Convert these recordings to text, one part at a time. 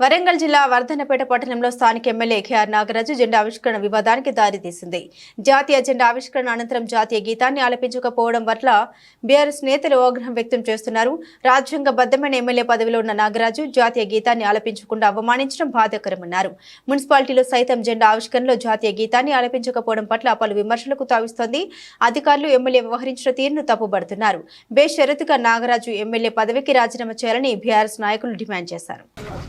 వరంగల్ జిల్లా వర్ధనపేట పట్టణంలో స్థానిక ఎమ్మెల్యే కేఆర్ నాగరాజు జెండా ఆవిష్కరణ వివాదానికి దారితీసింది. జాతీయ జెండా ఆవిష్కరణ అనంతరం జాతీయ గీతాన్ని ఆలపించకపోవడం పట్ల బీఆర్ఎస్ నేతలు ఆగ్రహం వ్యక్తం చేస్తున్నారు. రాజ్యాంగబద్ధమైన ఎమ్మెల్యే పదవిలో ఉన్న నాగరాజు జాతీయ గీతాన్ని ఆలపించకుండా అవమానించడం బాధాకరమన్నారు. మున్సిపాలిటీలో సైతం జెండా ఆవిష్కరణలో జాతీయ గీతాన్ని ఆలపించకపోవడం పట్ల పలు విమర్శలకు తావిస్తోంది. అధికారులు ఎమ్మెల్యే వ్యవహరించిన తీరును తప్పుబడుతున్నారు. బేషరతుగా నాగరాజు ఎమ్మెల్యే పదవికి రాజీనామా చేయాలని బీఆర్ఎస్ నాయకులు డిమాండ్ చేశారు.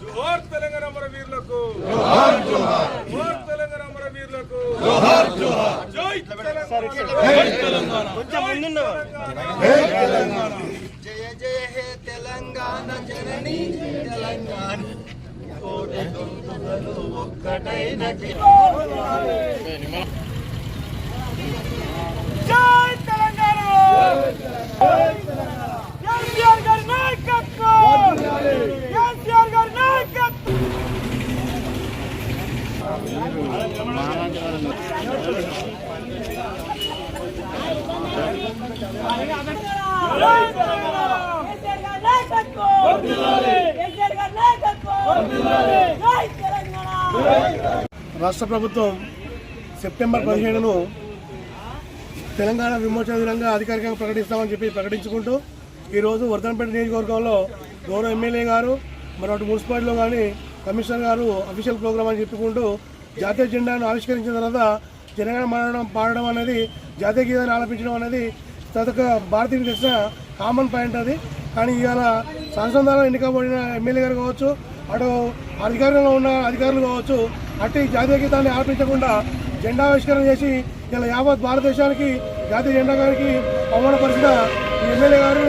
జోహార్ తెలంగాణ అమర వీరులకు. జోహార్ జోహార్. తెలంగాణ అమర వీరులకు. జోహార్ జోహార్. జై తెలంగాణ. కొంచెం జయ జయ హే తెలంగాణ జనని. తెలంగాణ. కోటి గొంతుకలు ఒక్కటైన జై తెలంగాణ గారి నాయకత్వం ఎన్టీఆర్ గారి నాయకత్వం రాష్ట్ర ప్రభుత్వం సెప్టెంబర్ పదిహేడును తెలంగాణ విమోచన దినంగా అధికారికంగా ప్రకటిస్తామని చెప్పి ప్రకటించుకుంటూ ఈరోజు వర్ధనపేట నియోజకవర్గంలో గౌరవ ఎమ్మెల్యే గారు మరొకటి మున్సిపాలిటీలో కానీ కమిషనర్ గారు అఫీషియల్ ప్రోగ్రామ్ అని చెప్పుకుంటూ జాతీయ జెండాను ఆవిష్కరించిన తర్వాత జనగణ మారడం పాడడం అనేది జాతీయ గీతాన్ని ఆలపించడం అనేది తదొక భారతీయులకు తెలిసిన కామన్ పాయింట్ అది. కానీ ఇవాళ సంసంధానం ఎన్నికబడిన ఎమ్మెల్యే గారు కావచ్చు అటు అధికారంలో ఉన్న అధికారులు కావచ్చు అట్టి జాతీయ గీతాన్ని ఆలపించకుండా జెండా ఆవిష్కరణ చేసి ఇలా యావత్ భారతదేశానికి జాతీయ జెండా గారికి అవమానపరిచిన ఈ ఎమ్మెల్యే గారు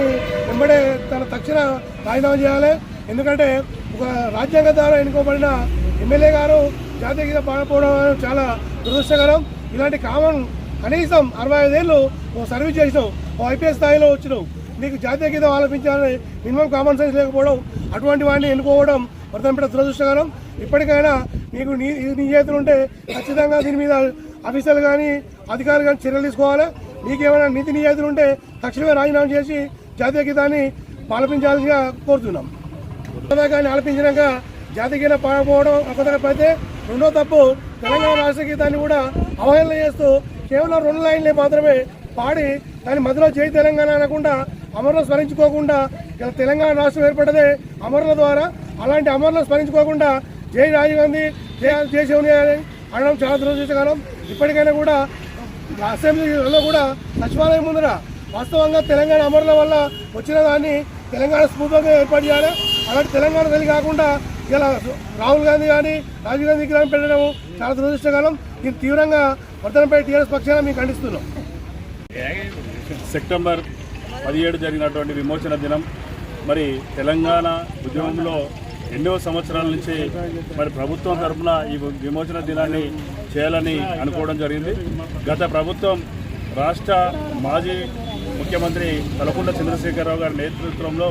వెంబడే తన తక్షణ రాజీనామా చేయాలి. ఎందుకంటే ఒక రాజ్యాంగ ద్వారా ఎన్నుకోబడిన ఎమ్మెల్యే గారు జాతీయ గీతం పాడకపోవడం చాలా దురదృష్టకరం. ఇలాంటి కామన్ కనీసం అరవై ఐదేళ్ళు ఓ సర్వీస్ చేసినావు ఓ ఐపీఎస్ స్థాయిలో వచ్చినావు. నీకు జాతీయ గీతం ఆలపించాలని మినిమం కామన్ సెన్స్ లేకపోవడం అటువంటి వాడిని ఎన్నుకోవడం వర్ధంపేట దురదృష్టకరం. ఇప్పటికైనా నీకు నీ నీ చేతులు ఉంటే ఖచ్చితంగా దీని మీద ఆఫీసర్లు కానీ అధికారులు కానీ చర్యలు తీసుకోవాలి. నీకేమైనా నీతి నిజాయితీలు ఉంటే తక్షణమే రాజీనామా చేసి జాతీయ గీతాన్ని ఆలపించాల్సిగా కోరుతున్నాం. కానీ ఆలపించినాక జాతికీయ గీతం పాడకపోవడం ఒక రెండో తప్పు తెలంగాణ రాష్ట్ర గీతాన్ని కూడా అవహేళన చేస్తూ కేవలం రెండు లైన్లే మాత్రమే పాడి దాని మధ్యలో జై తెలంగాణ అనకుండా అమరులు స్మరించుకోకుండా ఇలా తెలంగాణ రాష్ట్రం ఏర్పడదే అమరుల ద్వారా అలాంటి అమరులను స్మరించుకోకుండా జై రాజీవ్ గాంధీ జై జై సోనియా అని అనడం చాలా దురదృష్టకరం. ఇప్పటికైనా కూడా అసెంబ్లీలో కూడా సచివాలయం ముందర వాస్తవంగా తెలంగాణ అమరుల వల్ల వచ్చిన దాన్ని తెలంగాణ స్ఫూర్తిగా ఏర్పాటు చేయాలి. అలాంటి తెలంగాణ తల్లి కాకుండా ఇలా రాహుల్ గాంధీ కానీ రాజీవ్ గాంధీ విగ్రహం పెట్టడం చాలా దురదృష్టకాలం ఇది తీవ్రంగా వర్ధనపై టీఆర్ఎస్ పక్షాన మేము ఖండిస్తున్నాం. సెప్టెంబర్ పదిహేడు జరిగినటువంటి విమోచన దినం. మరి తెలంగాణ ఉద్యమంలో ఎన్నో సంవత్సరాల నుంచి మరి ప్రభుత్వం తరఫున ఈ విమోచన దినాన్ని చేయాలని అనుకోవడం జరిగింది. గత ప్రభుత్వం రాష్ట్ర మాజీ ముఖ్యమంత్రి కలకుండ చంద్రశేఖరరావు గారి నేతృత్వంలో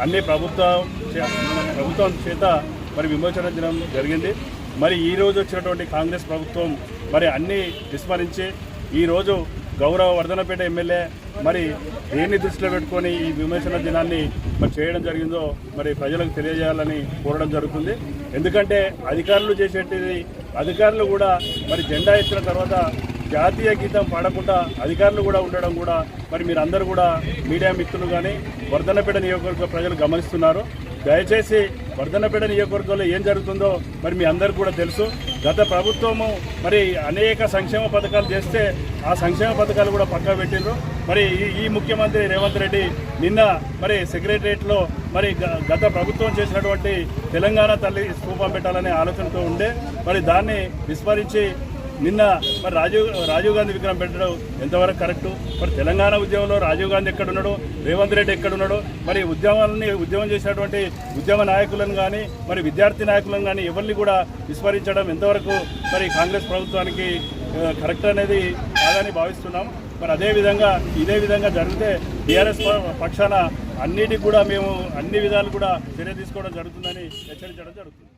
అన్ని ప్రభుత్వం చే- ప్రభుత్వం చేత మరి విమోచన దినం జరిగింది. మరి ఈ రోజు వచ్చినటువంటి కాంగ్రెస్ ప్రభుత్వం మరి అన్నీ విస్మరించి ఈరోజు గౌరవ వర్ధనపేట ఎమ్మెల్యే మరి దేన్ని దృష్టిలో పెట్టుకొని ఈ విమోచన దినాన్ని మరి చేయడం జరిగిందో మరి ప్రజలకు తెలియజేయాలని కోరడం జరుగుతుంది. ఎందుకంటే అధికారులు చేసేటిది అధికారులు కూడా మరి జెండా ఎత్తిన తర్వాత జాతీయ గీతం పాడకుండా అధికారులు కూడా ఉండడం కూడా మరి మీరందరూ కూడా మీడియా మిత్రులు కానీ వర్ధనపేట నియోజకవర్గ ప్రజలు గమనిస్తున్నారు. దయచేసి వర్ధనపేట నియోజకవర్గంలో ఏం జరుగుతుందో మరి మీ అందరికీ కూడా తెలుసు. గత ప్రభుత్వము మరి అనేక సంక్షేమ పథకాలు చేస్తే ఆ సంక్షేమ పథకాలు కూడా పక్కా పెట్టిండ్రు. మరి ఈ ఈ ముఖ్యమంత్రి రేవంత్ రెడ్డి నిన్న మరి సెక్రటరియట్లో మరి గ- గత ప్రభుత్వం చేసినటువంటి తెలంగాణ తల్లి స్థూపం పెట్టాలనే ఆలోచనతో ఉండే మరి దాన్ని విస్మరించి నిన్న మరి రాజీవ్ రాజీవ్ గాంధీ విగ్రహం పెట్టడం ఎంతవరకు కరెక్టు? మరి తెలంగాణ ఉద్యమంలో రాజీవ్ గాంధీ ఎక్కడున్నాడు? రేవంత్ రెడ్డి ఎక్కడున్నాడు? మరి ఉద్యమాలని ఉద్యమం చేసినటువంటి ఉద్యమ నాయకులను కానీ మరి విద్యార్థి నాయకులను కానీ ఎవరిని కూడా విస్మరించడం ఎంతవరకు మరి కాంగ్రెస్ ప్రభుత్వానికి కరెక్ట్ అనేది కాదని భావిస్తున్నాం. మరి అదే విధంగా ఇదే విధంగా జరిగితే టీఆర్ఎస్ పక్షాన అన్నిటికి కూడా మేము అన్ని విధాలు కూడా చర్య తీసుకోవడం జరుగుతుందని హెచ్చరించడం జరుగుతుంది.